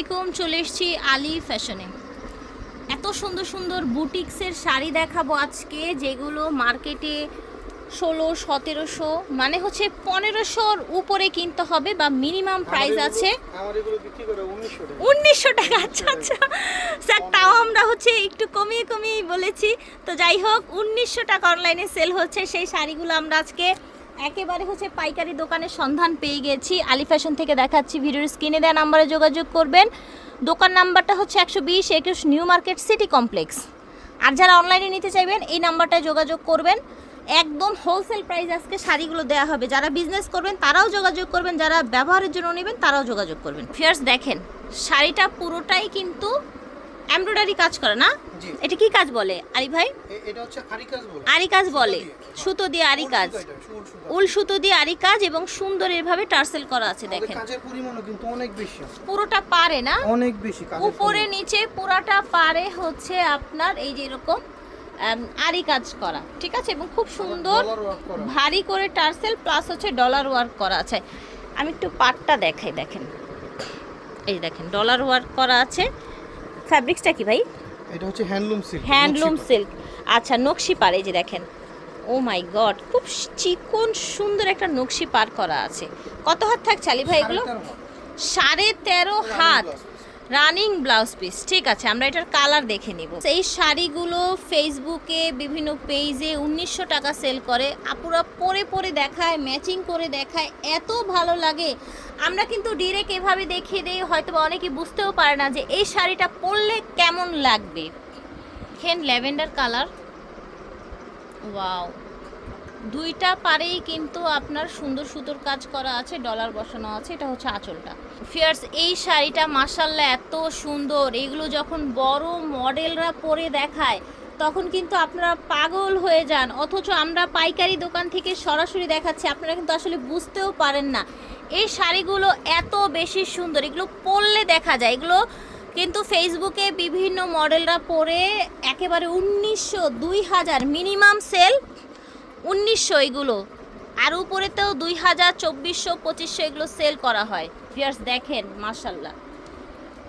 আলাইকুম চলে এসেছি আলী ফ্যাশনে। এত সুন্দর সুন্দর বুটিক্সের শাড়ি দেখাবো আজকে যেগুলো মার্কেটে ষোলো সতেরোশো মানে হচ্ছে পনেরোশোর উপরে কিনতে হবে বা মিনিমাম প্রাইস আছে। উনিশশো টাকা। আচ্ছা আচ্ছা। স্যার তাও আমরা হচ্ছে একটু কমিয়ে কমিয়েই বলেছি। তো যাই হোক উনিশশো টাকা অনলাইনে সেল হচ্ছে। সেই শাড়িগুলো আমরা আজকে একেবারে হচ্ছে পাইকারি দোকানের সন্ধান পেয়ে গেছি। আলি ফ্যাশন থেকে দেখাচ্ছি ভিডিওর স্ক্রিনে দেওয়া নাম্বারে যোগাযোগ করবেন। দোকান নাম্বারটা হচ্ছে একশো বিশ একুশ নিউ মার্কেট সিটি কমপ্লেক্স। আর যারা অনলাইনে নিতে চাইবেন, এই নাম্বারটায় যোগাযোগ করবেন। একদম হোলসেল প্রাইস আজকে শাড়িগুলো দেওয়া হবে। যারা বিজনেস করবেন, তারাও যোগাযোগ করবেন। যারা ব্যবহারের জন্য নেবেন, তারাও যোগাযোগ করবেন। ফিয়ার্স দেখেন, শাড়িটা পুরোটাই কিন্তু এমব্রয়ডারি কাজ করে না? এটা কি কাজ বলে আরি ভাই? এটা হচ্ছে আরি কাজ বলে। আরি কাজ বলে। সুতো দিয়ে আরি কাজ। উল সুতো। দিয়ে আরি কাজ এবং সুন্দর এভাবে টার্সেল করা আছে দেখেন। কাজের পরিমাণও কিন্তু অনেক বেশি। পুরোটা পারে না? অনেক বেশি কাজের উপরে নিচে পুরাটা পারে হচ্ছে আপনার এই যে এরকম আরি কাজ করা ঠিক আছে? এবং খুব সুন্দর। ভারী করে টার্সেল প্লাস হচ্ছে ডলার ওয়ার্ক করা আছে। আমি একটু পাটটা দেখাই দেখেন। এই দেখেন ডলার ওয়ার্ক করা আছে। ফ্যাব্রিক্সটা কি ভাই? এটা হচ্ছে হ্যান্ডলুম সিল্ক হ্যান্ডলুম সিল্ক। আচ্ছা নকশি পার এই যে দেখেন। ও মাই গড খুব চিকন সুন্দর একটা নকশি পার করা আছে। কত হাত থাকছে আলি ভাই এগুলো? সাড়ে তেরো হাত। রানিং ব্লাউজ পিস, ঠিক আছে, আমরা এটার কালার দেখে নিব। এই শাড়িগুলো ফেসবুকে বিভিন্ন পেজে উনিশশো টাকা সেল করে, আপুরা পরে পরে দেখায়, ম্যাচিং করে দেখায়, এত ভালো লাগে। আমরা কিন্তু ডিরেক্ট এভাবে দেখিয়ে দিই হয়তো অনেকে বুঝতেও পারে না যে এই শাড়িটা পরলে কেমন লাগবে। দেখেন ল্যাভেন্ডার কালার ওয়াও দুইটা পারেই কিন্তু আপনার সুন্দর সুতোর কাজ করা আছে ডলার বসানো আছে, এটা হচ্ছে আঁচলটা। ফিয়ার্স এই শাড়িটা মাসাল্লাহ এত সুন্দর। এগুলো যখন বড় মডেলরা পরে দেখায়, তখন কিন্তু আপনারা পাগল হয়ে যান। অথচ আমরা পাইকারি দোকান থেকে সরাসরি দেখাচ্ছি, আপনারা কিন্তু আসলে বুঝতেও পারেন না। এই শাড়িগুলো এত বেশি সুন্দর। এগুলো পরলে দেখা যায়। এগুলো কিন্তু ফেসবুকে বিভিন্ন মডেলরা পরে একেবারে উনিশশো দুই হাজার মিনিমাম সেল উনিশশো এগুলো। আর উপরেতেও দুই হাজার চব্বিশশো পঁচিশশো এগুলো সেল করা হয়। ফিয়ার্স দেখেন মার্শাল্লাহ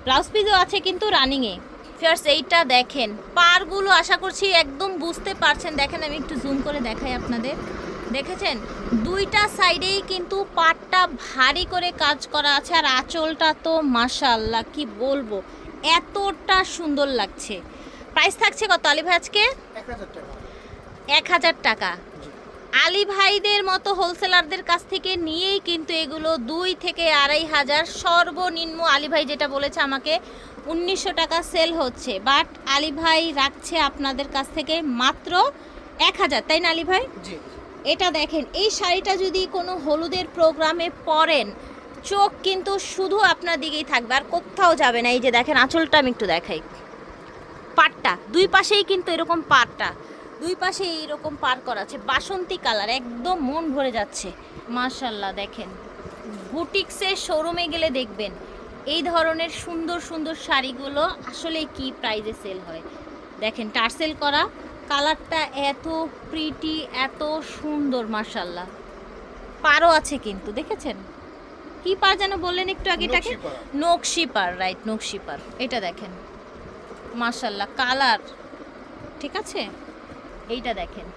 ব্লাউজ পিসও আছে কিন্তু রানিংয়ে ফিয়ার্স এইটা দেখেন। পারগুলো আশা করছি একদম বুঝতে পারছেন। দেখেন আমি একটু জুম করে দেখাই আপনাদের। দেখেছেন? দুইটা সাইডেই কিন্তু পাটটা ভারী করে কাজ করা আছে। আর আঁচলটা তো মাশাল্লাহ কি বলব? এতটা সুন্দর লাগছে। প্রাইস থাকছে কত আলি ভাই আজকে এক হাজার টাকা। আলী ভাইদের মতো হোলসেলারদের কাছ থেকে নিয়েই কিন্তু এগুলো দুই থেকে আড়াই হাজার সর্বনিম্ন আলী ভাই যেটা বলেছে আমাকে উনিশশো টাকা সেল হচ্ছে। বাট আলী ভাই রাখছে আপনাদের কাছ থেকে মাত্র এক হাজার তাই না আলী ভাই এটা দেখেন এই শাড়িটা যদি কোনো হলুদের প্রোগ্রামে পরেন চোখ কিন্তু শুধু আপনার দিকেই থাকবে আর কোথাও যাবে না। এই যে দেখেন আঁচলটা আমি একটু দেখাই। পাটটা দুই পাশেই কিন্তু এরকম পাটটা। দুই পাশে এইরকম পার করা আছে। বাসন্তী কালার একদম মন ভরে যাচ্ছে। মাশাল্লাহ দেখেন। বুটিক্সের শোরুমে গেলে দেখবেন এই ধরনের সুন্দর সুন্দর শাড়িগুলো আসলে কি প্রাইজে সেল হয়। দেখেন টার্সেল করা কালারটা এত প্রিটি এত সুন্দর মার্শাল্লাহ পারও আছে কিন্তু দেখেছেন? কি পার যেন বললেন একটু আগে এটাকে? নকশি পার। রাইট নকশি পার। এটা দেখেন। মার্শাল্লাহ কালার ঠিক আছে? এইটা দেখেন।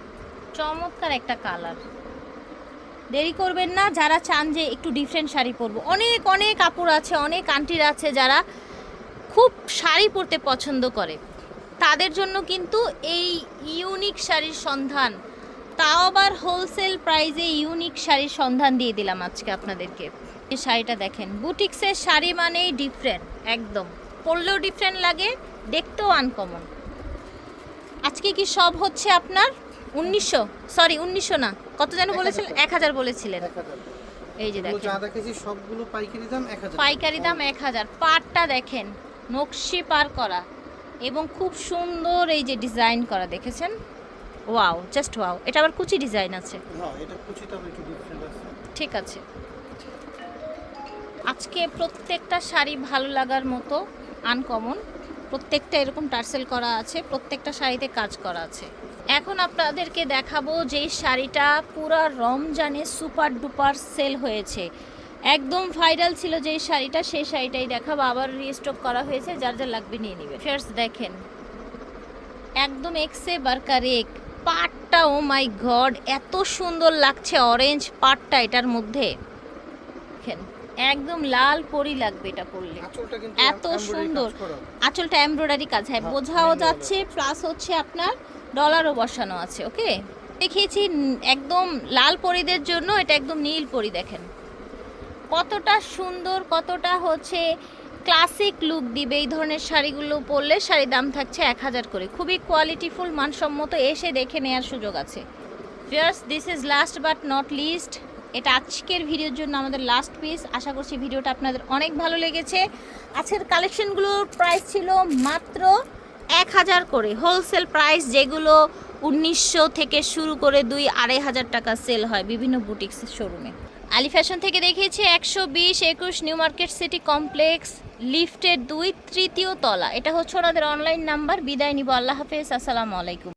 চমৎকার একটা কালার। দেরি করবেন না, যারা চান যে একটু ডিফারেন্ট শাড়ি পরবো। অনেক অনেক কাপড় আছে, অনেক আন্টির আছে যারা খুব শাড়ি পরতে পছন্দ করে। তাদের জন্য কিন্তু এই ইউনিক শাড়ির সন্ধান, তাও আবার হোলসেল প্রাইজে ইউনিক শাড়ির সন্ধান দিয়ে দিলাম আজকে আপনাদেরকে। এই শাড়িটা দেখেন, বুটিক্সের শাড়ি মানেই ডিফারেন্ট একদম। পরলেও ডিফারেন্ট লাগে, দেখতেও আনকমন আজকে কি সব হচ্ছে আপনার? উনিশশো? সরি উনিশশো না। কত যেন বলেছিলেন? এক হাজার বলেছিলেন। এই যে দেখেন। সবগুলো পাইকারি দাম এক হাজার। পাইকারি দাম এক হাজার। পাটটা দেখেন নকশি পার করা এবং খুব সুন্দর এই যে ডিজাইন করা দেখেছেন? Wow just wow. এটা আবার কুচি ডিজাইন আছে। হ্যাঁ আছে। ঠিক আছে। আজকে প্রত্যেকটা শাড়ি ভালো লাগার মতো আনকমন প্রত্যেকটা এরকম টার্সেল করা আছে, প্রত্যেকটা শাড়িতে কাজ করা আছে। এখন আপনাদেরকে দেখাবো যে শাড়িটা পুরা রমজানে সুপার ডুপার সেল হয়েছে। একদম ভাইরাল ছিল যে শাড়িটা, সেই শাড়িটাই দেখাবো। আবার রিস্টক করা হয়েছে, যার যা লাগবে নিয়ে নিবে। ফার্স্ট দেখেন, একদম এক্সে বার্কার এক পাটটা ও মাই গড এত সুন্দর লাগছে অরেঞ্জ পাটটা এটার মধ্যে। দেখেন একদম লাল পরি লাগবে এটা পরলে। এত সুন্দর। আঁচলটা এমব্রয়ডারি কাজ হ্যাঁ হ্যাঁ, বোঝাও যাচ্ছে প্লাস হচ্ছে আপনার ডলারও বসানো আছে ওকে দেখিয়েছি একদম লাল পরিদের জন্য এটা একদম নীল পরি দেখেন। কতটা সুন্দর কতটা হচ্ছে ক্লাসিক লুক দিবে এই ধরনের শাড়িগুলো পরলে শাড়ির দাম থাকছে এক হাজার করে। খুবই কোয়ালিটিফুল মানসম্মত এসে দেখে নেওয়ার সুযোগ আছে। Fierce this is last but not least এটা আজকের ভিডিওর জন্য আমাদের লাস্ট পিস আশা করছি ভিডিওটা আপনাদের অনেক ভালো লেগেছে। আজকের কালেকশনগুলোর প্রাইস ছিল মাত্র এক হাজার করে। হোলসেল প্রাইস যেগুলো উনিশশো থেকে শুরু করে দুই আড়াই হাজার টাকা সেল হয় বিভিন্ন বুটিক্স শোরুমে আলি ফ্যাশন থেকে দেখিয়েছি একশো বিশ, একুশ নিউ মার্কেট সিটি কমপ্লেক্স লিফটের দুই, তৃতীয় তলা। এটা হচ্ছে ওনাদের অনলাইন নাম্বার বিদায় নিব। আল্লাহ হাফেজ। আসসালামু আলাইকুম।